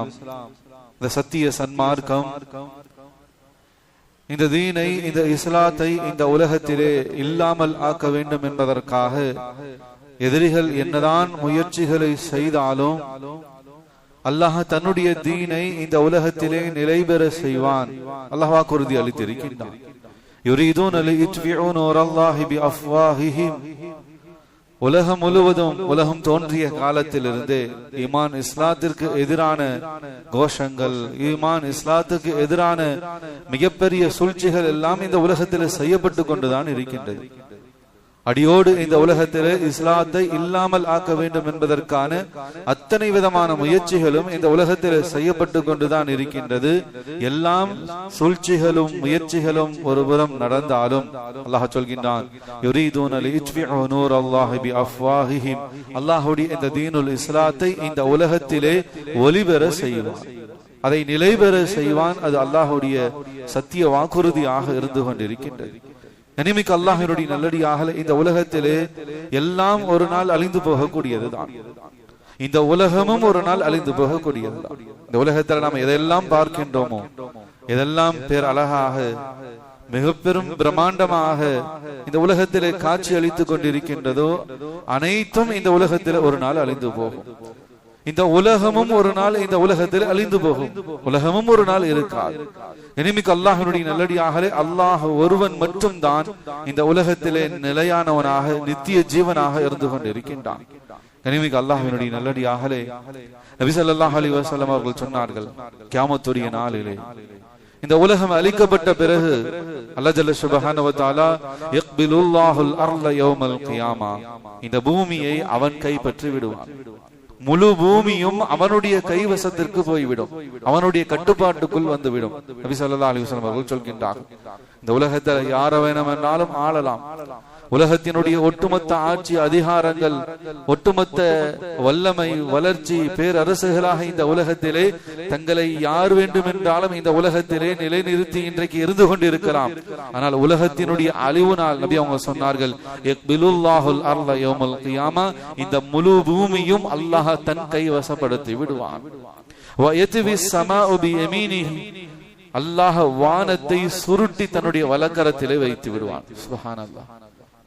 இந்த சத்திய சன்மார்க்கம். இந்த தீனை இந்த இஸ்லாத்தை இந்த உலகத்திலே இல்லாமல் ஆக்க வேண்டும் என்பதற்காக எதிரிகள் என்னதான் முயற்சிகளை செய்தாலும் அல்லாஹ் தன்னுடைய தீனை இந்த உலகத்திலே நிலை பெற செய்வான். அல்லாஹ் வாக்குறுதி அளித்திருக்கின்றான். உலகம் முழுவதும் உலகம் தோன்றிய காலத்திலிருந்து ஈமான் இஸ்லாத்திற்கு எதிரான கோஷங்கள் ஈமான் இஸ்லாத்துக்கு எதிரான மிகப்பெரிய சூழ்ச்சிகள் எல்லாம் இந்த உலகத்தில் செய்யப்பட்டு கொண்டுதான் இருக்கின்றது. அடியோடு இந்த உலகத்திலே இஸ்லாத்தை இல்லாமல் ஆக்க வேண்டும் என்பதற்கான அத்தனை விதமான முயற்சிகளும் இந்த உலகத்தில் செய்யப்பட்டு கொண்டுதான் இருக்கின்றது. எல்லாம் சூழ்ச்சிகளும் முயற்சிகளும் ஒருபுறம் நடந்தாலும் அல்லாஹ் சொல்கின்றான் அல்லாஹுடைய இந்த தீனுல் இஸ்லாத்தை இந்த உலகத்திலே ஒளிபெற செய்வான். அதை நிலைபெற செய்வான். அது அல்லாஹுடைய சத்திய வாக்குறுதியாக இருந்து கொண்டிருக்கின்றது. நினைமிக்கு அல்லாஹினுடைய நல்லடியாக இந்த உலகத்திலே எல்லாம் ஒரு நாள் அழிந்து போகக்கூடியதுதான். இந்த உலகமும் ஒரு நாள் அழிந்து போகக்கூடியதுதான். இந்த உலகத்தில் நாம் எதெல்லாம் பார்க்கின்றோமோ எதெல்லாம் பேர் அழகாக மிக பெரும் பிரம்மாண்டமாக இந்த உலகத்திலே காட்சி அளித்துக் கொண்டிருக்கின்றதோ அனைத்தும் இந்த உலகத்தில் ஒரு நாள் அழிந்து போகும். இந்த உலகமும் ஒரு நாள் இந்த உலகத்தில் அழிந்து போகும். உலகமும் ஒரு நாள் இருக்காது. இனிமிக்கு அல்லாஹனுடைய நல்லடியாகலே அல்லாஹ் ஒருவன் மட்டும் தான் இந்த உலகத்திலே நிலையானவனாக நித்திய ஜீவனாக இருந்து கொண்டிருக்கின்றான். கனிமிக்கு அல்லாஹினுடைய நல்லடியாகலே நபி ஸல்லல்லாஹு அலைஹி வஸல்லம் அவர்கள் சொன்னார்கள் கியாமத்துடைய நாளிலே இந்த உலகம் அழிக்கப்பட்ட பிறகு அல்ல ஜல்ல சுபஹானஹு வ அர்ல யௌமல் கியாமா. இந்த பூமியை அவன் கைப்பற்றி விடுவான் முழு பூமியும் அவனுடைய கைவசத்திற்கு போய்விடும். அவனுடைய கட்டுப்பாட்டுக்குள் வந்துவிடும். நபி சொல்லா அலிவசலம் அவர்கள் சொல்கின்றார் இந்த உலகத்தில் யார வேணும் என்றாலும் ஆளலாம். உலகத்தினுடைய ஒட்டுமொத்த ஆட்சி அதிகாரங்கள் ஒட்டுமொத்த வல்லமை வளர்ச்சி பேரரசுகளாக இந்த உலகத்திலே தங்களை யார் வேண்டும் என்றாலும் இந்த உலகத்திலே நிலைநிறுத்தி இன்றைக்கு இருந்து கொண்டிருக்கலாம். ஆனால் உலகத்தினுடைய அழிவு நாள் நபி அவங்க சொன்னார்கள் இந்த முழு பூமியும் அல்லாஹ் தன் கைவசப்படுத்தி விடுவான். அல்லாஹ் வானத்தை சுருட்டி தன்னுடைய வலக்கரத்திலே வைத்து விடுவான். சுபஹான் அல்லாஹ்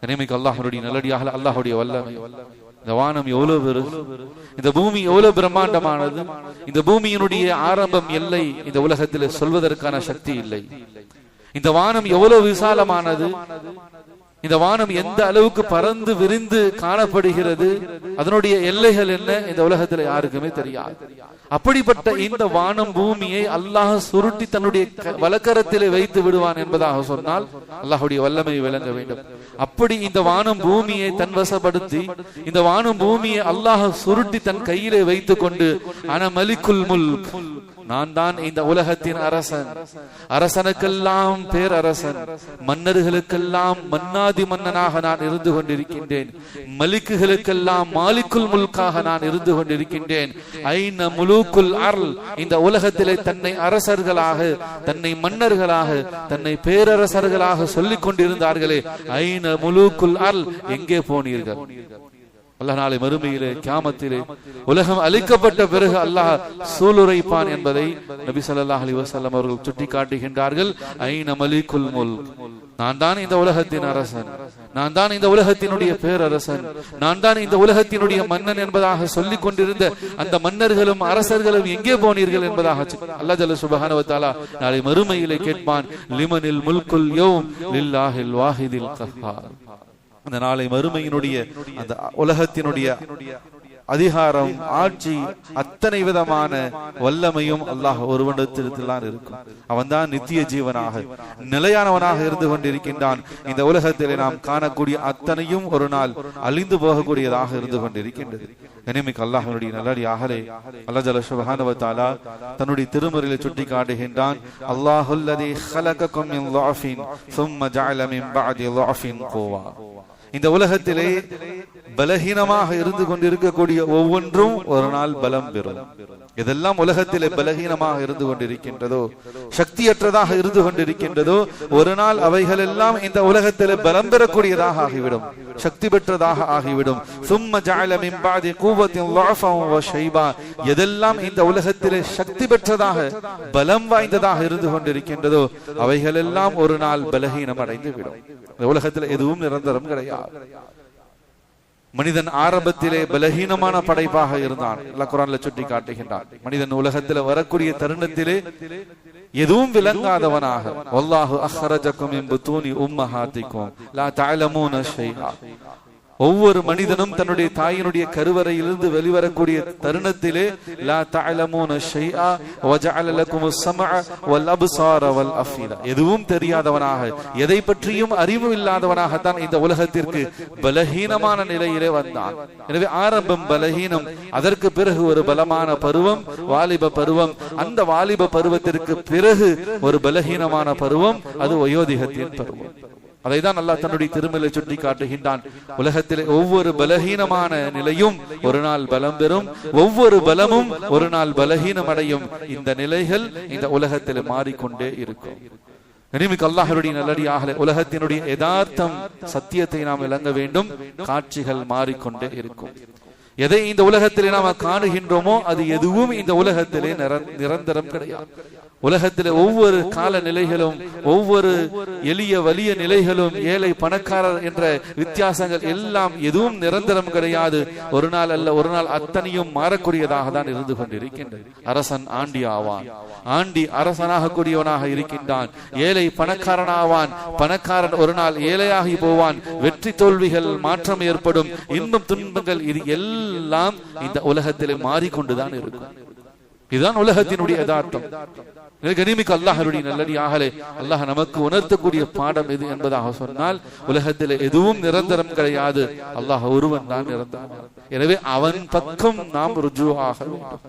நினைமைக்கு அல்லாஹருடைய நல்லடியாக அல்லாஹுடைய வல்லமை இந்த வானம் எவ்வளவு பெரு? இந்த பூமி எவ்வளவு பிரம்மாண்டமானது? இந்த பூமியினுடைய ஆரம்பம் எல்லை இந்த உலகத்தில் சொல்வதற்கான சக்தி இல்லை. இந்த வானம் எவ்வளவு விசாலமானது? இந்த வானம் எந்த அளவுக்கு பறந்து விரிந்து காணப்படுகிறது? அதனுடைய எல்லைகள் என்ன? இந்த உலகத்துல யாருக்குமே தெரியாது. அப்படிப்பட்ட இந்த வானம் பூமியை அல்லாஹ் சுருட்டி தன்னுடைய வலக்கரத்திலே வைத்து விடுவான் என்பதாக சொன்னால் அல்லாஹுடைய வல்லமை விளங்க வேண்டும். அப்படி இந்த வானம் பூமியை தன் வசப்படுத்தி இந்த வானம் பூமியை அல்லாஹ் சுருட்டி தன் கையிலே வைத்துக் கொண்டு அனமலிக்குல் முல் நான் தான் இந்த உலகத்தின் அரசன். அரசனுக்கெல்லாம் பேரரசன். மன்னர்களுக்கெல்லாம் மன்னாதி மன்னனாக நான் இருந்து கொண்டிருக்கின்றேன். மலிக்குகளுக்கெல்லாம் மாலிக்குல் முல்காக நான் இருந்து கொண்டிருக்கின்றேன். ஐன முழுக்குள் அருள் இந்த உலகத்திலே தன்னை அரசர்களாக தன்னை மன்னர்களாக தன்னை பேரரசர்களாக சொல்லிக் கொண்டிருந்தார்களே. ஐன முழுக்குள் அருள் எங்கே போனீர்கள்? அல்ல நாளை மறுமையிலே கியாமத்திலே உலகம் அழிக்கப்பட்ட பிறகு அல்லாஹ் சூளுரைப்பான் என்பதை நபி சல்லாஹ் அலி வசல்லம் அவர்கள் சுட்டி காட்டுகின்றார்கள் ஐன மலிகுல் முல் நான் தான் இந்த உலகத்தின் அரசன். நான் தான் இந்த உலகத்தினுடைய பேரரசன். நான் தான் இந்த உலகத்தினுடைய மன்னன் என்பதாக சொல்லிக் கொண்டிருந்த அந்த மன்னர்களும் அரசர்களும் எங்கே போனீர்கள் என்பதாக அல்லா ஜல சுபஹானஹு நாளை மறுமையிலே கேட்பான் லிமனில் முல்குல் யோம் லில்லாஹில் வாஹிதில் கஹ்ஹார் அந்த நாளை மறுமையினுடைய அந்த உலகத்தினுடைய அதிகாரம் ஆட்சி அத்தனை விதமான வல்லமையும் அல்லாஹ் ஒருவனிடத்தில் தான் இருக்கும் அவன் தான் நித்திய ஜீவனாக நிலையானவனாக இருந்து கொண்டிருக்கின்றான் இந்த உலகத்திலே நாம் காணக்கூடிய அத்தனையும் ஒரு நாள் அழிந்து போகக்கூடியதாக இருந்து கொண்டிருக்கின்றது கனிமிக்கு அல்லாஹனுடைய நல்லடியாகலே அல்லா ஜல சுபஹானவத்தாலா தன்னுடைய திருமறையில சுட்டி காட்டுகின்றான் அல்லாஹுல்லதி خلقكم من ضعف ثم جعل من بعد ضعف قوة இந்த உலகத்திலே பலகீனமாக இருந்து கொண்டிருக்கக்கூடிய ஒவ்வொன்றும் ஒரு நாள் பலம் பெறும். எதெல்லாம் உலகத்திலே பலகீனமாக இருந்து கொண்டிருக்கின்றதோ சக்தியற்றதாக இருந்து கொண்டிருக்கின்றதோ ஒரு நாள் அவைகள் எல்லாம் இந்த உலகத்தில் பலம் பெறக்கூடியதாக ஆகிவிடும் சக்தி பெற்றதாக ஆகிவிடும். சும்ம ஜால கூவத்தின் எதெல்லாம் இந்த உலகத்திலே சக்தி பெற்றதாக பலம் வாய்ந்ததாக இருந்து கொண்டிருக்கின்றதோ அவைகள் எல்லாம் ஒரு நாள் பலகீனம் அடைந்து விடும் உலகத்தில் எதுவும் நிரந்தரம் கிடையாது. மனிதன் ஆரம்பத்திலே பலகீனமான படைப்பாக இருந்தான். அல்ல குரான்ல சுட்டி காட்டுகின்றான். மனிதன் உலகத்தில் வரக்கூடிய தருணத்திலே எதுவும் விளங்காதவனாக. வல்லாஹு அஹ்ரஜக்கும் என் தூணி உம்மஹாத்திக்கும். லா தஅலமூன ஷைஆ. ஒவ்வொரு மனிதனும் தன்னுடைய தாயினுடைய கருவறையிலிருந்து வெளிவரக்கூடிய தருணத்திலே லா தஅலமூன ஷைஆ வஜஅல லக்கும் ஸமஅ வல் அப்சார வல் அஃபீதா எதுவும் தெரியாதவனாக எதை பற்றியும் அறிவு இல்லாதவனாக தான் இந்த உலகத்திற்கு பலஹீனமான நிலையிலே வந்தான். எனவே ஆரம்பம் பலஹீனம் அதற்கு பிறகு ஒரு பலமான பருவம் வாலிப பருவம். அந்த வாலிப பருவத்திற்கு பிறகு ஒரு பலஹீனமான பருவம் அது வயோதிகத்தின் பருவம். அதைதான் அல்லாஹ் தன்னுடைய திருமலை சுட்டி காட்டுகின்றான். உலகத்திலே ஒவ்வொரு பலகீனமான நிலையும் ஒரு நாள் பலம் பெறும் ஒவ்வொரு பலமும் ஒரு நாள் பலகீனம் அடையும். இந்த நிலைகள் இந்த உலகத்தில் மாறிக்கொண்டே இருக்கும். இனிமிக்கு அல்லாஹருடைய நல்லடியாக உலகத்தினுடைய யதார்த்தம் சத்தியத்தை நாம் விளங்க வேண்டும். காட்சிகள் மாறிக்கொண்டே இருக்கும். எதை இந்த உலகத்திலே நாம காணுகின்றோமோ அது எதுவும் இந்த உலகத்திலே நிரந்தரம் கிடையாது. உலகத்தில் ஒவ்வொரு கால நிலைகளும் ஒவ்வொரு எளிய வலிய நிலைகளும் ஏழை பணக்காரர் என்ற வித்தியாசங்கள் எல்லாம் எதுவும் நிரந்தரம் கிடையாது. ஒரு நாள் அல்ல ஒரு நாள் அத்தனையும் மாறக்கூடியதாக தான் இருந்து கொண்டிருக்கின்றது. அரசன் ஆண்டி ஆவான். ஆண்டி அரசனாக கூடியவனாக இருக்கின்றான். ஏழை பணக்காரனாவான். பணக்காரன் ஒரு நாள் ஏழையாகி போவான். வெற்றி தோல்விகள் மாற்றம் ஏற்படும். இன்பம் துன்பங்கள் இது எல்லாம் இந்த உலகத்திலே மாறிக்கொண்டுதான் இருக்கும். இதுதான் உலகத்தினுடைய யதார்த்தம். கனிமிக்கு அல்லாஹருடைய நல்லடியாகலே அல்லாஹ் நமக்கு உணர்த்தக்கூடிய பாடம் எது என்பதாக சொன்னால் உலகத்தில் எதுவும் நிரந்தரம் கிடையாது. அல்லாஹ் ஒருவன் தான் நிரந்தரம். எனவே அவன் பக்கம் நாம் ருஜுவாக வேண்டும்.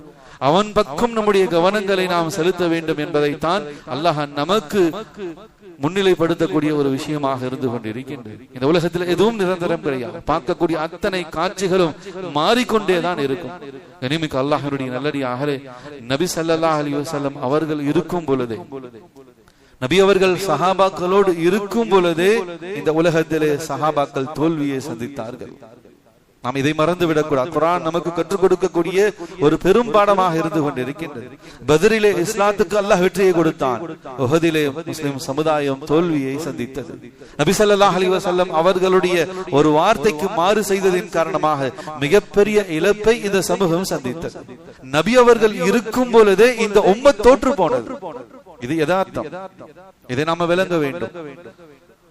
அவன் பக்கம் நம்முடைய கவனங்களை நாம் செலுத்த வேண்டும் என்பதைத்தான் அல்லாஹ் நமக்கு முன்னிலைப்படுத்தக்கூடிய ஒரு விஷயமாக இருந்து கொண்டிருக்கின்றது. இந்த உலகத்தில் எதுவும் நிரந்தரம் கிடையாது. பார்க்கக்கூடிய அத்தனை காட்சிகளும் மாறிக்கொண்டேதான் இருக்கும். கனிமிக்கு அல்லாஹனுடைய நல்லடியாக நபி சல்லா அலி வசல்லம் அவர்கள் இருக்கும் பொழுதே நபி அவர்கள் சஹாபாக்களோடு இருக்கும் பொழுதே இந்த உலகத்திலே சஹாபாக்கள் தோல்வியை சந்தித்தார்கள். நாம் இதை மறந்து விடக்கூடாது. குரான் நமக்கு கற்றுக் கொடுக்கக்கூடிய ஒரு பெரும் பாடமாக இருந்து கொண்டிருக்கின்றது. பதரிலே இஸ்லாத்துக்கு அல்லாஹ் வெற்றியை கொடுத்தான். உஹதிலே முஸ்லிம் சமுதாயம் தோல்வியை சந்தித்தது. நபி அலி வசல்லம் அவர்களுடைய ஒரு வார்த்தைக்கு மாறு செய்ததின் காரணமாக மிகப்பெரிய இழப்பை இந்த சமூகம் சந்தித்தது. நபி அவர்கள் இருக்கும் பொழுதே இந்த உம்ம தோற்று போனது. இது யதார்த்தம். இதை நாம விளங்க வேண்டும்.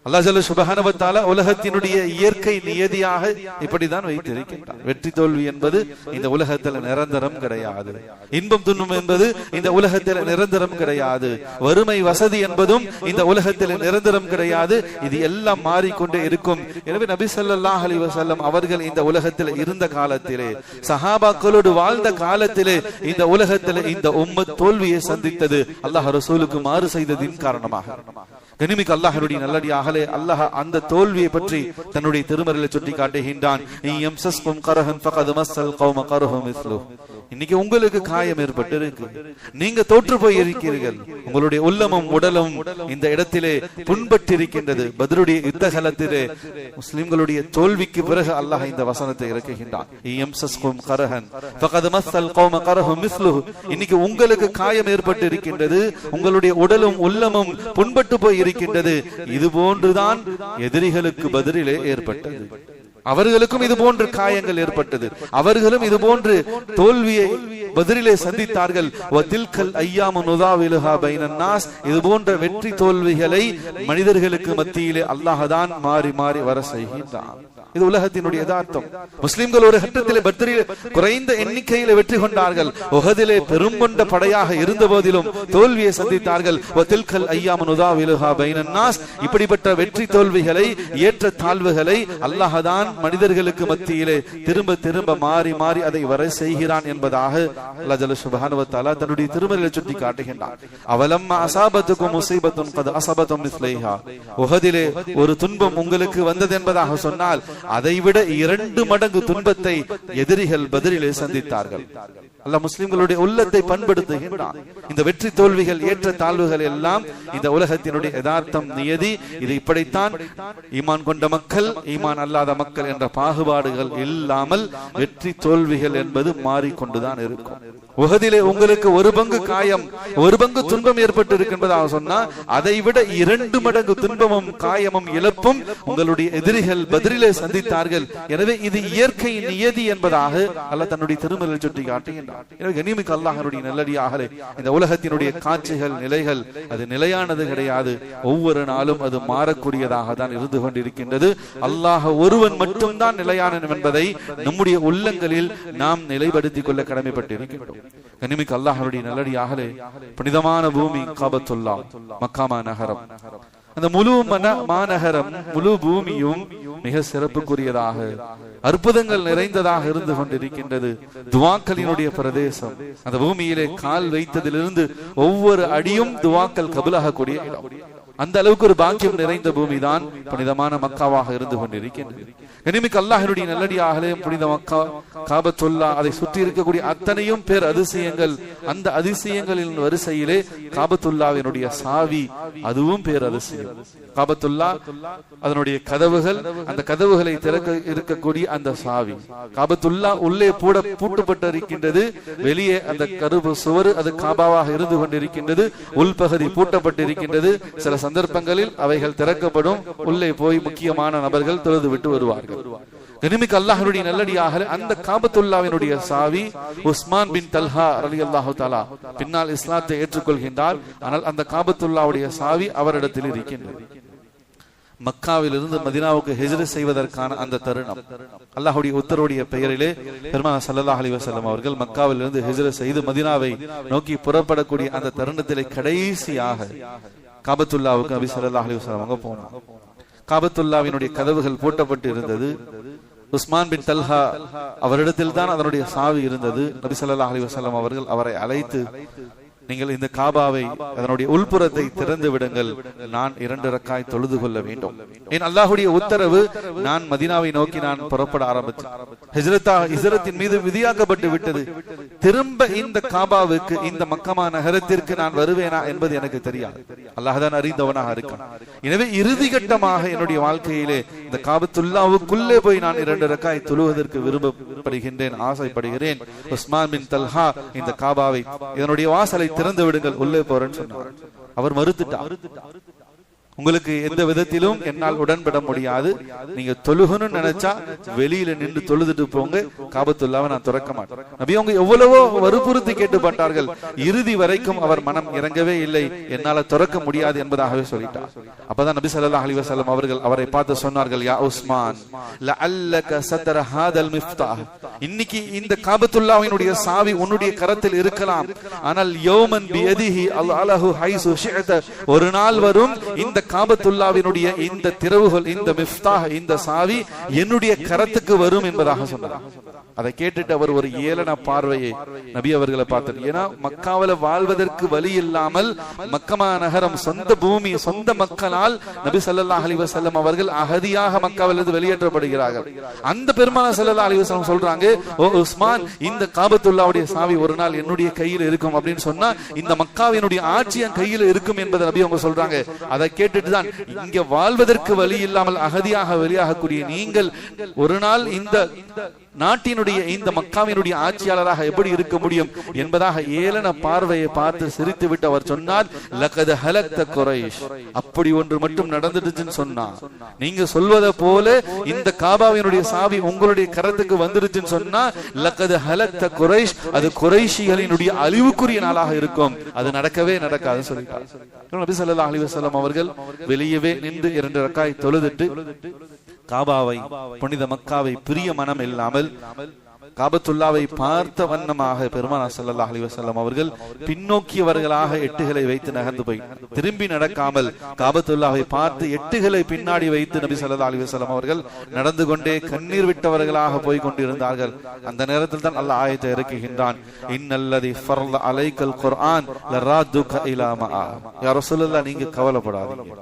அல்லாஹ் ஜல்ல உலகத்தினுடைய இயற்கை நியதியாக இப்படிதான் வைத்திருக்கின்றார் வெற்றி தோல்வி என்பது இந்த உலகத்தில் நிரந்தரம் கிடையாது. இன்பம் துன்பம் என்பது இந்த உலகத்தில் நிரந்தரம் கிடையாது. வறுமை வசதி என்பதும் இந்த உலகத்தில் நிரந்தரம் கிடையாது. இது எல்லாம் மாறிக்கொண்டே இருக்கும். எனவே நபி சொல்லாஹ் அலி வசல்லம் அவர்கள் இந்த உலகத்தில் இருந்த காலத்திலே சஹாபாக்களோடு வாழ்ந்த காலத்திலே இந்த உலகத்தில் இந்த உம்மத் தோல்வியை சந்தித்தது அல்லாஹ் ரசூலுக்கு மாறு செய்ததின் காரணமாக. கனிமிக்கு அல்லாஹருடைய நல்லடியாகலே அல்லாஹ் அந்த தோல்வியை பற்றி தன்னுடைய திருமறையில சுட்டி காட்டுகின்றான் இன்னைக்கு உங்களுக்கு காயம் ஏற்பட்டு இருக்கு நீங்க தோற்று போய் இருக்கிறீர்கள் உங்களுடைய உள்ளமும் உடலும் இந்த இடத்திலே புண்பட்டிருக்கின்றது. பதிலுடைய யுத்த காலத்திலே முஸ்லிம்களுடைய தோல்விக்கு பிறகு அல்லாஹ் இந்த வசனத்தை இறக்குகின்றான். இன்னைக்கு உங்களுக்கு காயம் ஏற்பட்டு இருக்கின்றது உங்களுடைய உடலும் உள்ளமும் புண்பட்டு போய் கொண்டிருக்கின்றது இது போன்றுதான் எதிரிகளுக்கு பதிலிலே ஏற்பட்டது. அவர்களுக்கும் இது போன்று காயங்கள் ஏற்பட்டது. அவர்களும் இது போன்று தோல்வியை பதிலிலே சந்தித்தார்கள். இது போன்ற வெற்றி தோல்விகளை மனிதர்களுக்கு மத்தியிலே அல்லாஹ்தான் மாறி மாறி வர செய்கின்றான். இது உலகத்தினுடைய யதார்த்தம். முஸ்லிம்கள் ஒரு கட்டத்திலே பத்ரியில் குறைந்த எண்ணிக்கையில வெற்றி கொண்டார்கள். உகதிலே பெரும் கொண்ட படையாக இருந்த போதிலும் தோல்வியை சந்தித்தார்கள். இப்படிப்பட்ட வெற்றி தோல்விகளை ஏற்ற தாழ்வுகளை அல்லாஹ்தான் மனிதர்களுக்கு மத்தியிலே திரும்ப திரும்ப மாறி மாறி அதை வர செய்கிறான் என்பதாக அல்லாஹ் ஜல்ல தன்னுடைய திருமறையில் சுட்டி காட்டுகின்றான். அவலம் அசாபத்துக்கும் முசீபத்தும் உகதிலே ஒரு துன்பம் உங்களுக்கு வந்தது என்பதாக சொன்னால் அதைவிட இரண்டு மடங்கு துன்பத்தை எதிரிகள் பதிலிலே சந்தித்தார்கள். அல்ல முஸ்லிம்களுடைய உள்ளத்தை பண்படுத்துகின்றான். இந்த வெற்றி தோல்விகள் ஏற்ற தாழ்வுகள் எல்லாம் இந்த உலகத்தினுடைய யதார்த்தம் நியதி. இது இப்படித்தான் ஈமான் கொண்ட மக்கள் ஈமான் அல்லாத மக்கள் என்ற பாகுபாடுகள் இல்லாமல் வெற்றி தோல்விகள் என்பது மாறிக்கொண்டுதான் இருக்கும். உகதிலே உங்களுக்கு ஒரு பங்கு காயம் ஒரு பங்கு துன்பம் ஏற்பட்டு இருக்கின்றதாக சொன்னா அதை விட இரண்டு மடங்கு துன்பமும் காயமும் இழப்பும் உங்களுடைய எதிரிகள் பதிரிலே சந்தித்தார்கள். எனவே இது இயற்கை நியதி என்பதாக அல்ல தன்னுடைய திருமலில் சுட்டி காட்டுகின்றார் எனவே கனிமிக்கு அல்லாஹனுடைய நல்லடியாகலே இந்த உலகத்தினுடைய காட்சிகள் நிலைகள் அது நிலையானது கிடையாது. ஒவ்வொரு நாளும் அது மாறக்கூடியதாக தான் இருந்து கொண்டிருக்கின்றது. அல்லாஹ் ஒருவன் மட்டும்தான் நிலையானவன் என்பதை நம்முடைய உள்ளங்களில் நாம் நிலைப்படுத்திக் கொள்ள கடமைப்பட்டிருக்கின்றோம். கனிமிக்கு அல்லாஹனுடைய நல்லடியாகலே புனிதமான பூமி காபத்துல்லா மக்காமா நகரம். அந்த முழு மன மாநகரம் முழு பூமியும் மிக சிறப்புக்குரியதாக அற்புதங்கள் நிறைந்ததாக இருந்து கொண்டிருக்கின்றது. துவாக்களினுடைய பிரதேசம். அந்த பூமியிலே கால் வைத்ததிலிருந்து ஒவ்வொரு அடியும் துவாக்கள் கபுலாகக்கூடிய இடம். அந்த அளவுக்கு ஒரு பாக்கியம் நிறைந்த பூமி தான் புனிதமான மக்காவாக இருந்து கொண்டிருக்கின்றது. இனிமிக்கு அல்லாஹனுடைய நல்லடியாகலே புனித மக்கா காபத்துல்லா அதை சுற்றி இருக்கக்கூடிய அத்தனையும் பேர் அதிசயங்கள் அந்த அதிசயங்களின் வரிசையிலே காபத்துல்லாவினுடைய சாவி அதுவும் பேர் அதிசயம். காபத்துல்லா அதனுடைய கதவுகள் அந்த கதவுகளை திறக்க இருக்கக்கூடிய அந்த சாவி. காபத்துல்லா உள்ளே பூட பூட்டப்பட்டிருக்கின்றது வெளியே அந்த கருப்பு சுவர் அது காபாவாக இருந்து கொண்டிருக்கின்றது உள்பகுதி பூட்டப்பட்டிருக்கின்றது சில சந்தர்ப்பங்களில் அவைகள் திறக்கப்படும். உள்ளே போய் முக்கியமான நபர்கள் தொழுது விட்டு வருவார்கள். கனிமிக்கு அல்லாஹருடைய நல்லடியாக அந்த காபத்துல்லாவினுடைய சாவி உஸ்மான் பின் தல்ஹா அலி அல்லாஹு தாலா பின்னால் இஸ்லாத்தை ஏற்றுக்கொள்கின்றார். ஆனால் அந்த காபத்துல்லாவுடைய சாவி அவரிடத்தில் இருக்கின்றது. மக்காவில் இருந்து மதினாவுக்கு ஹெஜ்ரு செய்வதற்கான அந்த தருணம். அல்லாஹுடைய உத்தரவுடைய பெயரிலே பெருமான சல்லா அலி அவர்கள் மக்காவிலிருந்து ஹெஜ்ரு செய்து மதினாவை நோக்கி புறப்படக்கூடிய அந்த தருணத்திலே கடைசியாக காபத்துல்லாவுக்கு நபி சல்லா அலி வசல்லம் அவங்க போனாங்க. காபத்துல்லாவினுடைய கதவுகள் பூட்டப்பட்டு இருந்தது. உஸ்மான் பின் தல்ஹா அவரிடத்தில் தான் அதனுடைய சாவி இருந்தது. நபி சல்லா அலி வசல்லம் அவர்கள் அவரை அழைத்து நீங்கள் இந்த காபாவை அதனுடைய உள்புறத்தை திறந்து விடுங்கள். நான் இரண்டு ரக்காய் தொழுது கொள்ள வேண்டும். என் அல்லாஹுடைய உத்தரவு நான் மதினாவை நோக்கி நான் புறப்பட ஆரம்பித்தேன். மீது விதியாக்கப்பட்டு விட்டது. திரும்ப இந்த காபாவுக்கு இந்த மக்கமா நகரத்திற்கு நான் வருவேனா என்பது எனக்கு தெரியாது. அல்லாஹான் அறிந்தவனாக இருக்கான் எனவே இறுதி கட்டமாக என்னுடைய வாழ்க்கையிலே இந்த காபத்துல்லாவுக்குள்ளே போய் நான் இரண்டு ரக்காய் தொழுவதற்கு விரும்பப்படுகின்றேன் ஆசைப்படுகிறேன். உஸ்மான் பின் தல்ஹா இந்த காபாவை இதனுடைய வாசலை திறந்து விடுங்கள் உள்ளே போறேன்னு சொன்னார். அவர் மறுத்துட்டார். உங்களுக்கு எந்த விதத்திலும் என்னால் உடன்பட முடியாது. நீங்க தொழுகணும்னு நினைச்சா வெளியில நின்று தொழுதுட்டு போங்க. காபத்துல்லாவை நான் திறக்க மாட்டேன். நபி அவங்க எவ்வளவோ வற்புறுத்தி கேட்டுப்பட்டார்கள். இறுதி வரைக்கும் அவர் மனம் இறங்கவே இல்லை. என்னால திறக்க முடியாது என்பதாகவே சொல்லிட்டார். அப்பதான் நபி ஸல்லல்லாஹு அலைஹி வஸல்லம் அவர்கள் அவரை பார்த்து சொன்னார்கள் யா உஸ்மான் இன்னைக்கு இந்த காபத்துல்லாவினுடைய சாவி உன்னுடைய கரத்தில் இருக்கலாம். ஆனால் யௌமன் ஒரு நாள் வரும் இந்த காபத்துல்லாவினுடைய இந்த திறவுகள் இந்த மிஃப்தாக இந்த சாவி என்னுடைய கரத்துக்கு வரும் என்பதாக சொன்னார். அதை கேட்டுட்டு அவர் ஒரு ஏளன பார்வையை நபி அவர்களை பார்த்தார். ஏன்னா மக்காவில வாழ்வதற்கு வழி இல்லாமல் மக்கமா நகரம் சொந்த பூமி சொந்த மக்களால் நபி சல்லா அலிவசல்லம் அவர்கள் அகதியாக மக்காவிலிருந்து வெளியேற்றப்படுகிறார்கள். அந்த பெருமான சல்லா அலிவசல்லம் சொல்றாங்க ஓ உஸ்மான் இந்த காபத்துல்லாவுடைய சாவி ஒரு நாள் என்னுடைய கையில் இருக்கும். அப்படின்னு சொன்னா இந்த மக்காவினுடைய ஆட்சி என் கையில் இருக்கும் என்பதை நபி அவங்க சொல்றாங்க. அதை கேட்டு கேட்டுட்டு தான் இங்க வாழ்வதற்கு வழி இல்லாமல் அகதியாக வெளியாகக்கூடிய நீங்கள் ஒரு நாள் இந்த நாட்டினுடைய இந்த மக்காவினுடைய ஆட்சியாளராக எப்படி இருக்க முடியும் என்பதாக ஏளன பார்வையை பார்த்து சிரித்து விட்டு அவர் சொன்னார் லகத ஹலக்த குறைஷ். அப்படி ஒன்று மட்டும் நடந்துடுச்சுன்னு சொன்னா நீங்க சொல்வதை போல இந்த காபாவினுடைய சாவி உங்களுடைய கரத்துக்கு வந்துருச்சுன்னு சொன்னா லகத ஹலக்த குறைஷ். அது குறைஷிகளினுடைய அழிவுக்குரிய நாளாக இருக்கும். அது நடக்கவே நடக்காது சொல்லிட்டார். நபி ஸல்லல்லாஹு அலைஹி வஸல்லம் அவர்கள் வெளியவே நின்று இரண்டு ரக்காய் தொழுதுட்டு காபாவை புனித மக்காவை பிரிய மனம் இல்லாமல் காபத்துல்லாவை பார்த்த வண்ணமாக பெருமானா சல்லா அலைஹி அவர்கள் பின்னோக்கியவர்களாக எட்டுகளை வைத்து நகர்ந்து போய் திரும்பி நடக்காமல் காபத்துல்லாவை பார்த்து எட்டுகளை பின்னாடி வைத்து நபி சல்லா அலைஹி வஸல்லம் அவர்கள் நடந்து கொண்டே கண்ணீர் விட்டவர்களாக போய் கொண்டிருந்தார்கள். அந்த நேரத்தில் தான் அல்ல ஆயத்தை இறக்குகின்றான். இன்னல்லதி ஃபர்ல அலைக்கல் குர்ஆன் லராதுக இலா நீங்க கவலைப்படாதீங்க.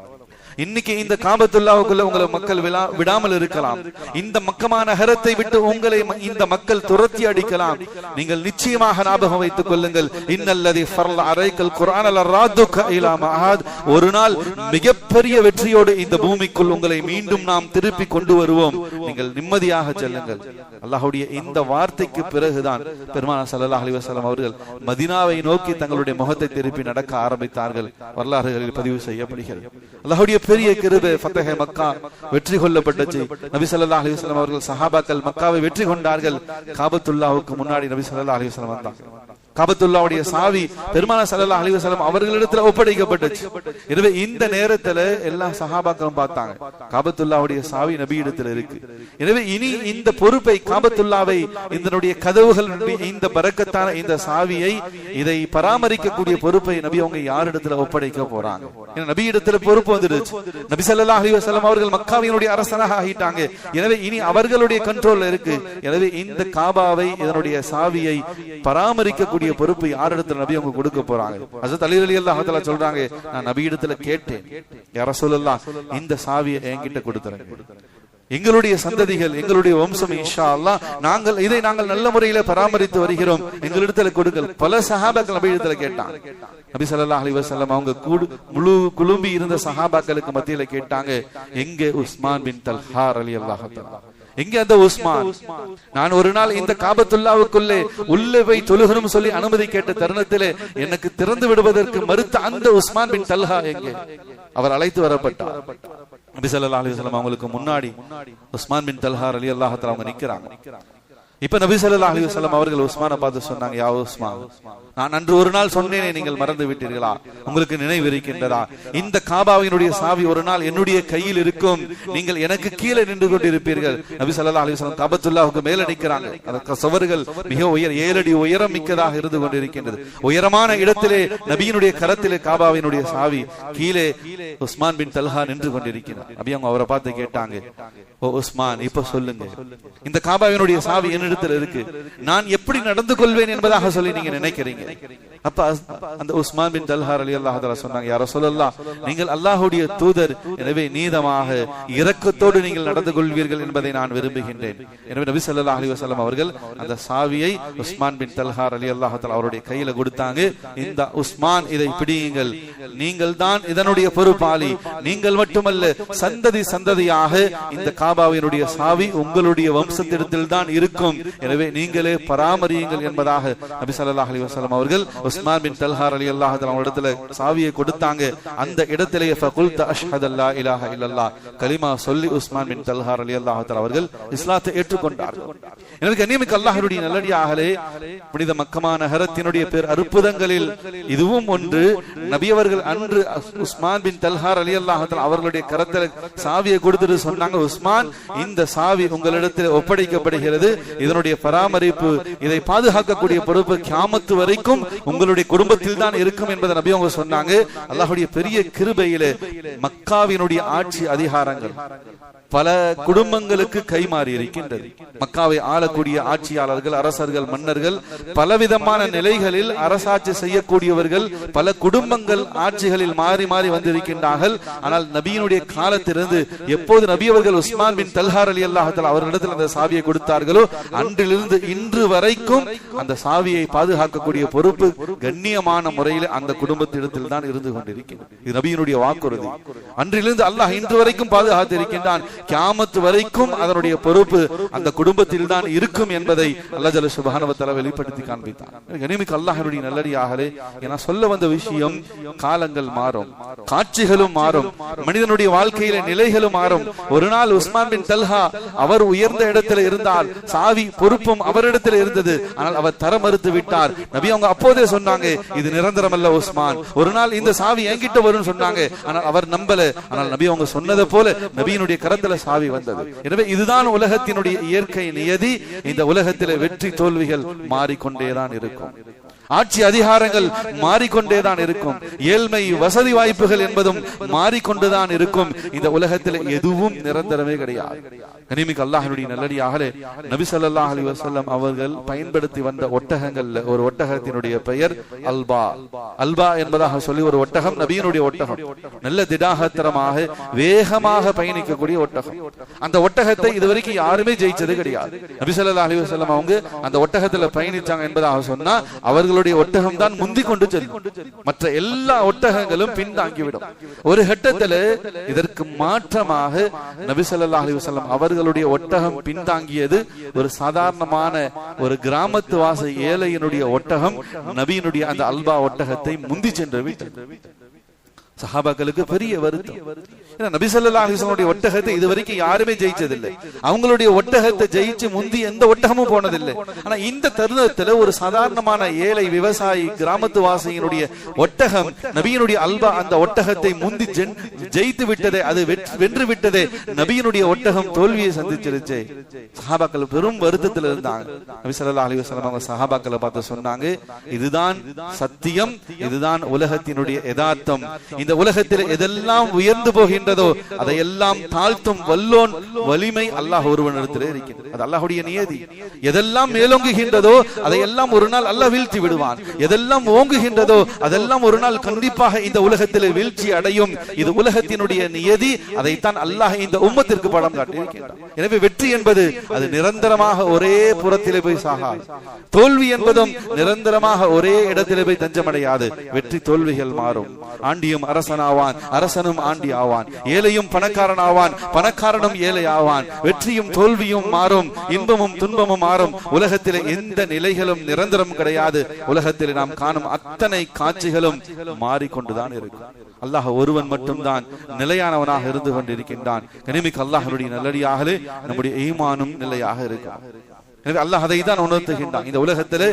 இன்னைக்கு இந்த காபத்துல்லாவுக்குள்ள உங்களை மக்கள் விழா- விடாமல் இருக்கலாம். இந்த மக்கமா நகரத்தை விட்டு உங்களை இந்த மக்கள் துரத்தி அடிக்கலாம். நீங்கள் நிச்சயமாக ஞாபகம் வைத்துக் கொள்ளுங்கள். இன்னல்லதி ஃபர்ல அரைக்கல் குரான் ராதுக இலா ஒரு நாள் மிகப்பெரிய வெற்றியோடு இந்த பூமிக்குள் உங்களை மீண்டும் நாம் திருப்பி கொண்டு வருவோம். நீங்கள் நிம்மதியாக செல்லுங்கள். அல்லாஹுடைய இந்த வார்த்தைக்கு பிறகுதான் பெருமானா சல்லா அலைஹி வஸல்லம் அவர்கள் மதினாவை நோக்கி தங்களுடைய முகத்தை திருப்பி நடக்க ஆரம்பித்தார்கள். வரலாறுகளில் பதிவு செய்யப்படுகிறது. அல்லாஹுடைய பெரிய கிருபை ஃபத்தஹே மக்கா. வெற்றி கொள்ளப்பட்டுச்சு நபி ஸல்லல்லாஹு அலைஹி வஸல்லம் அவர்கள் சஹாபாக்கள் மக்காவை வெற்றி கொண்டார்கள். காபத்துல்லாவுக்கு முன்னாடி நபி ஸல்லல்லாஹு அலைஹி வஸல்லம் வந்தாங்க காபத்துல்லாவுடைய சாவி பெருமான சல்லா அலைஹி வஸல்லம் அவர்களிடத்துல ஒப்படைக்கப்பட்டுச்சு. எனவே இந்த நேரத்துல எல்லா சஹாபாக்களும் பார்த்தாங்க. காபத்துல்லாவுடைய சாவி நபி இடத்துல இருக்கு. எனவே இனி இந்த பொறுப்பை காபத்துல்லாவை இதனுடைய கதவுகள் இந்த பறக்கத்தான இந்த சாவியை இதை பராமரிக்கக்கூடிய பொறுப்பை நபி அவங்க யார் இடத்துல ஒப்படைக்க போறாங்க? நபி இடத்துல பொறுப்பு வந்துடுச்சு. நபி சல்லா அலி வசலம் அவர்கள் மக்காவினுடைய அரசனாக ஆகிட்டாங்க. எனவே இனி அவர்களுடைய கண்ட்ரோல்ல இருக்கு. எனவே இந்த காபாவை இதனுடைய சாவியை பராமரிக்கக்கூடிய பொறுப்பு யாரிடத்துல நபி அவங்க கொடுக்க போறாங்க? அசத் அலி அலி தஆலா சொல்றாங்க நான் நபி இடத்துல கேட்டேன். யார சொல்லலாம் இந்த சாவியை என்கிட்ட கொடுத்துறேன் எங்களுடைய சந்ததிகள் எங்களுடைய வம்சம் இன்ஷா அல்லாஹ் நாங்கள் இதை நாங்கள் நல்ல முறையில பராமரித்து வருகிறோம். எங்களிடத்துல கொடுங்கள். பல சஹாபாக்கள் நபி இடத்துல கேட்டாங்க. நபி சல்லா அலைஹி அவங்க கூடு முழு குழும்பி இருந்த சஹாபாக்களுக்கு மத்தியில கேட்டாங்க எங்க உஸ்மான் பின் தல்ஹா அலி அல்லாஹ் எங்க அந்த உஸ்மான்? நான் ஒரு நாள் இந்த காபத்துல்லாவுக்குள்ளே உள்ளே போய் தொழுகணும் சொல்லி அனுமதி கேட்ட தருணத்திலே எனக்கு திறந்து விடுவதற்கு மறுத்த அந்த உஸ்மான் பின் தல்ஹா எங்கே? அவர் அழைத்து வரப்பட்டார். நபி சல்லா அலைஹி அவங்களுக்கு முன்னாடி உஸ்மான் பின் தல்ஹார் அலி அல்லாஹத்தில் அவங்க நிக்கிறாங்க. இப்ப நபி ஸல்லல்லாஹு அலைஹி வஸல்லம் அவர்கள் உஸ்மான பார்த்து சொன்னாங்க யா உஸ்மான் நான் அன்று ஒரு நாள் சொன்னேனே நீங்கள் மறந்து விட்டீர்களா? உங்களுக்கு நினைவு இருக்கின்றதா? இந்த காபாவினுடைய சாவி ஒரு நாள் என்னுடைய கையில் இருக்கும். நீங்கள் எனக்கு கீழே நின்று கொண்டிருப்பீர்கள். நபி ஸல்லல்லாஹு அலி வசலம் தபத்துல்லாவுக்கு மேல நிற்கிறாங்க அதற்கு சுவர்கள் மிக உயர் ஏழடி உயரம் மிக்கதாக இருந்து கொண்டிருக்கின்றது. உயரமான இடத்திலே நபியினுடைய கரத்திலே காபாவினுடைய சாவி கீழே உஸ்மான் பின் தல்ஹா நின்று கொண்டிருக்கிறார். நபி அவங்க அவரை பார்த்து கேட்டாங்க ஓ உஸ்மான் இப்ப சொல்லுங்க. இந்த காபாவினுடைய சாவி என்ன என்னிடத்தில் இருக்கு நான் எப்படி நடந்து கொள்வேன் என்பதாக சொல்லி நீங்க நினைக்கிறீங்க. அப்ப அந்த உஸ்மான் பின் தல்ஹார் அலி அல்லாஹ் சொன்னாங்க யார சொல்லலாம் நீங்கள் அல்லாஹுடைய தூதர். எனவே நீதமாக இரக்கத்தோடு நீங்கள் நடந்து கொள்வீர்கள் என்பதை நான் விரும்புகின்றேன். எனவே நபி சல்லா அலி வசலம் அவர்கள் அந்த சாவியை உஸ்மான் பின் தல்ஹார் அலி அல்லாஹால அவருடைய கையில கொடுத்தாங்க. இந்த உஸ்மான் இதை பிடியுங்கள். நீங்கள் தான் இதனுடைய பொறுப்பாளி. நீங்கள் மட்டுமல்ல சந்ததி சந்ததியாக இந்த காபாவினுடைய சாவி உங்களுடைய வம்சத்திடத்தில் தான் இருக்கும். எனவே நீங்களே பராமரியுங்கள் என்பதாக நபி ஸல்லல்லாஹு அலைஹி வஸல்லம் அவர்கள் உஸ்மான் பின் தல்ஹார் அலி அல்லாஹ் இடத்துல சாவியை கொடுத்தாங்க. அந்த இடத்திலேயே ஃபகுல்த அஷ்ஹது அல்லா இலாஹ இல்லல்லாஹ். கலிமா சொல்லி உஸ்மான் பின் தல்ஹார் அலி அல்லாஹ் அவர்கள் இஸ்லாத்தை ஏற்றுக்கொண்டார்கள். எனவே கண்ணியமிக்க அல்லாஹ்வுடைய நல்லடியாகலே புனித மக்கமா நகரத்தினுடைய பேர் அற்புதங்களில் இதுவும் ஒன்று. நபி அவர்கள் அன்று உஸ்மான் பின் தல்ஹார் அலி அல்லாஹ் அவர்களுடைய கரத்தில் சாவியை கொடுத்துட்டு சொன்னாங்க உஸ்மான் இந்த சாவி உங்களிடத்தில் ஒப்படைக்கப்படுகிறது. இதனுடைய பராமரிப்பு இதை பாதுகாக்கக்கூடிய பொறுப்பு கியாமத்து வரைக்கும் உங்களுடைய குடும்பத்தில் தான் இருக்கும் என்பதை நபி அவங்க சொன்னாங்க. அல்லாஹுடைய பெரிய கிருபையிலே மக்காவினுடைய ஆட்சி அதிகாரங்கள். பல குடும்பங்களுக்கு கைமாறி இருக்கின்றது மக்காவை ஆளக்கூடிய ஆட்சியாளர்கள் அரசர்கள் மன்னர்கள் பலவிதமான நிலைகளில் அரசாட்சி செய்யக்கூடியவர்கள் பல குடும்பங்கள் ஆட்சிகளில் மாறி மாறி வந்திருக்கின்றார்கள். ஆனால் நபியினுடைய காலத்திலிருந்து எப்போது நபி அவர்கள் உஸ்மான் பின் தல்ஹார் அலி அல்லாஹல் அவர்களிடத்தில் அந்த சாவியை கொடுத்தார்களோ அன்றிலிருந்து இன்று வரைக்கும் அந்த சாவியை பாதுகாக்கக்கூடிய பொறுப்பு கண்ணியமான முறையில் அந்த குடும்பத்திடத்தில் தான் இருந்து கொண்டிருக்கிறது இது நபியினுடைய வாக்குறுதி. அன்றிலிருந்து அல்லாஹ் இன்று வரைக்கும் பாதுகாத்து இருக்கின்றான் கியாமத்து வரைக்கும் அதனுடைய பொறுப்பு அந்த குடும்பத்தில் தான் இருக்கும் என்பதை அல்லா ஜல சுபானவத்தால வெளிப்படுத்தி காண்பித்தான். கனிமிக்கு அல்லாஹருடைய நல்லடியாகலே என சொல்ல வந்த விஷயம் காலங்கள் மாறும் காட்சிகளும் மாறும் மனிதனுடைய வாழ்க்கையில நிலைகளும் மாறும். ஒரு நாள் உஸ்மான் பின் தல்ஹா அவர் உயர்ந்த இடத்துல இருந்தால் சாவி பொறுப்பும் அவரிடத்தில் இருந்தது. ஆனால் அவர் தர மறுத்து விட்டார். நபி அவங்க அப்போதே சொன்னாங்க இது நிரந்தரம் அல்ல உஸ்மான். ஒரு நாள் இந்த சாவி என்கிட்ட வரும்னு சொன்னாங்க. ஆனால் அவர் நம்பல. ஆனால் நபி அவங்க சொன்னதை போல நபியினுடைய கரத்தில் சாவி வந்தது. எனவே இதுதான் உலகத்தினுடைய இயற்கை நியதி. இந்த உலகத்தில வெற்றி தோல்விகள் மாறிக்கொண்டேதான் இருக்கும். ஆட்சி அதிகாரங்கள் மாறிக்கொண்டேதான் இருக்கும். ஏழ்மை வசதி வாய்ப்புகள் என்பதும் மாறிக்கொண்டுதான் இருக்கும். இந்த உலகத்தில் எதுவும் நிரந்தரமே கிடையாது. கனிமிக்கு அல்லாஹனுடைய நல்லடியாகலே நபி சொல்லா அலி வசல்லம் அவர்கள் பயன்படுத்தி வந்த ஒட்டகங்கள்ல ஒரு ஒட்டகத்தினுடைய பெயர் அல்பா. அல்பா என்பதாக சொல்லி ஒரு ஒட்டகம் நபியினுடைய ஒட்டகம். நல்ல திடாகத்தரமாக வேகமாக பயணிக்கக்கூடிய ஒட்டகம். அந்த ஒட்டகத்தை இதுவரைக்கும் யாருமே ஜெயிச்சது கிடையாது. நபி சொல்லா அலி வசல்லம் அவங்க அந்த ஒட்டகத்துல பயணிச்சாங்க என்பதாக சொன்னா அவர்கள் அவர்களுடைய ஒட்டகம் தான் முந்தி கொண்டு செல்லும். மற்ற எல்லா ஒட்டகங்களும் பின்தாங்கிவிடும். ஒரு கட்டத்தில் இதற்கு மாற்றமாக நபிசல்லா ஸல்லல்லாஹு அலைஹி அவர்களுடைய ஒட்டகம் பின்தாங்கியது ஒரு சாதாரணமான ஒரு கிராமத்து வாச ஏழையினுடைய ஒட்டகம் நபியினுடைய அந்த அல்பா ஒட்டகத்தை முந்தி சென்று விட்டது. சஹாபாக்களுக்கு பெரிய வருத்தம். ஏன்னா நபி ஸல்லல்லாஹு அலைஹி வஸல்லம் ஒட்டகத்தை இதுவரைக்கும் யாருமே ஜெயிச்சதில்லை. அவங்களுடைய ஒட்டகத்தை ஜெயிச்சு முந்தி எந்த ஒட்டகமும் போனதில்லை. ஆனா இந்த தருணத்துல ஒரு சாதாரணமான ஏழை விவசாயி கிராமத்து வாசியினுடைய ஒட்டகம் நபியினுடைய அல்பா அந்த ஒட்டகத்தை முந்தி ஜெயித்து விட்டதே அது வென்று விட்டதே நபியினுடைய ஒட்டகம் தோல்வியை சந்திச்சிருச்சு. சஹாபாக்கள் பெரும் வருத்தத்தில் இருந்தாங்க. நபி ஸல்லல்லாஹு அலைஹி வஸல்லம் அவங்க சஹாபாக்களை பார்த்து சொன்னாங்க இதுதான் சத்தியம் இதுதான் உலகத்தினுடைய யதார்த்தம். இந்த உலகத்தில் எதெல்லாம் உயர்ந்து போகின்றதோ அதையெல்லாம் தாழ்த்தும் வல்லோன் வலிமை அல்லாஹ் ஒருவனிடத்திலே இருக்கின்றது. அது அல்லாஹுடைய நியதி. எதெல்லாம் மேலோங்குகின்றதோ அதையெல்லாம் ஒரு நாள் அல்லாஹ் வீழ்த்தி விடுவான். எதெல்லாம் ஓங்குகின்றதோ அதெல்லாம் ஒரு நாள் கண்டிப்பாக இந்த உலகத்தில் வீழ்ச்சி அடையும். இது உலகத்தினுடைய நியதி. அதைத்தான் அல்லாஹ் இந்த உம்மத்திற்கு படம் காட்டியிருக்கின்றான். எனவே வெற்றி என்பது அது நிரந்தரமாக ஒரே புறத்திலே போய் சாகா தோல்வி என்பதும் நிரந்தரமாக ஒரே இடத்திலே போய் தஞ்சமடையாது. வெற்றி தோல்விகள் மாறும். ஆண்டியும் அரசனாவான் அரசனும் ஆண்டி ஆவான் ஏழையும் பணக்காரன் ஆவான் பணக்காரனும் ஏழை ஆவான் வெற்றியும் தோல்வியும் மாறும் இன்பமும் துன்பமும் மாறும். உலகத்தில் எந்த நிலைகளும் நிரந்தரம் கிடையாது. உலகத்தில் நாம் காணும் அத்தனை காட்சிகளும் மாறிக்கொண்டுதான் இருக்கும். அல்லாஹ் ஒருவன் மட்டும்தான் நிலையானவனாக இருந்து கொண்டிருக்கின்றான். கனிமிக்கு அல்லாஹனுடைய நல்லடியாகலே நம்முடைய ஈமானும் நிலையாக இருக்கும். எனவே அல்லாஹ் அதை தான் உணர்த்துகின்றான். இந்த உலகத்துல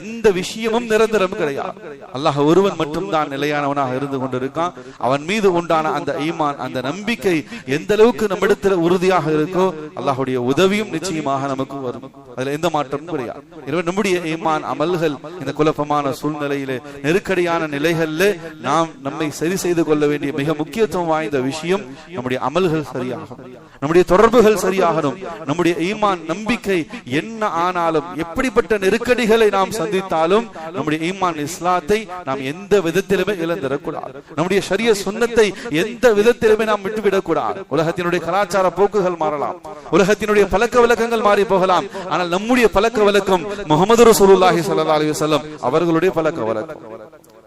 எந்த விஷயமும் நிரந்தரம் கிடையாது. அல்லாஹ் ஒருவன் மட்டும்தான் நிலையானவனாக இருந்து கொண்டிருக்கான். அவன் மீது உண்டான அந்த ஈமான் அந்த நம்பிக்கை எந்த அளவுக்கு நம்மிடத்துல உறுதியாக இருக்கோ அல்லாஹுடைய உதவியும் நிச்சயமாக நமக்கு வரும். அதுல எந்த மாற்றமும் கிடையாது. எனவே நம்முடைய ஈமான் அமல்கள் இந்த குழப்பமான சூழ்நிலையிலே நெருக்கடியான நிலைகள்ல நாம் நம்மை சரி செய்து கொள்ள வேண்டிய மிக முக்கியத்துவம் வாய்ந்த விஷயம் நம்முடைய அமல்கள் சரியாகும். நம்முடைய தொடர்புகள் சரியாகணும். நம்முடைய ஈமான் நம்பிக்கை என்ன ஆனாலும் எப்படிப்பட்ட நெருக்கடிகளை நாம் சந்தித்தாலும் நம்முடைய ஈமான் இஸ்லாத்தை நாம் எந்த விதத்திலுமே இழந்திடக்கூடாது. நம்முடைய சரிய சொன்னத்தை எந்த விதத்திலுமே நாம் விட்டுவிடக்கூடாது. உலகத்தினுடைய கலாச்சார போக்குகள் மாறலாம். உலகத்தினுடைய பழக்க வழக்கங்கள் மாறி போகலாம். ஆனால் நம்முடைய பழக்க வழக்கம் முகமது ரசூலுல்லாஹி சல்லா அலைஹி அவர்களுடைய பழக்க வழக்கம்.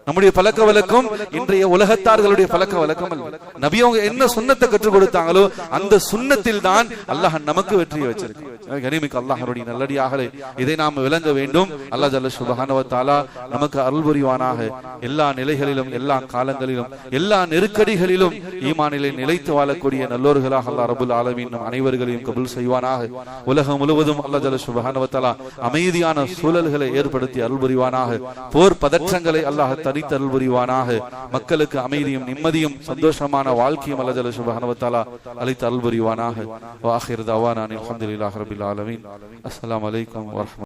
நம்முடைய பழக்க வழக்கம் இன்றைய உலகத்தார்களுடைய பழக்க வழக்கம் அல்ல. நபி அவங்க என்ன சுண்ணத்தை கற்றுக் கொடுத்தாங்களோ அந்த சுண்ணத்தில் தான் அல்லாஹ் நமக்கு வெற்றியை வச்சிருக்கான் கனிமிக்கு அல்லாஹருடைய நல்லடியாகலே இதை நாம் விளங்க வேண்டும். அல்லா ஜல்ல சுபஹானவ தஆலா நமக்கு அருள் புரிவானாக. எல்லா நிலைகளிலும் எல்லா காலங்களிலும் எல்லா நெருக்கடிகளிலும் ஈமானிலே நிலைத்து வாழக்கூடிய நல்லோர்களாக அல்லா ரபுல் ஆலமீன் நம் அனைவர்களையும் கபுல் செய்வானாக. உலகம் முழுவதும் அல்லா ஜல்ல சுபஹானவ தஆலா அமைதியான சூழல்களை ஏற்படுத்தி அருள் புரிவானாக. போர் பதற்றங்களை அல்லாஹ் தனித்து புரிவானாக மக்களுக்கு அமைதியும் நிம்மதியும் சந்தோஷமான வாழ்க்கையும் அல்லாஹ் ஜல்ல சுபஹானஹு அளித்து அருள் புரிவானாக வாஹிர் தவானா அல்ஹம்துலில்லாஹி ரபில் ஆலமின். அஸ்லாம் வலைக்கம் வரஹ்மத்துல்லாஹி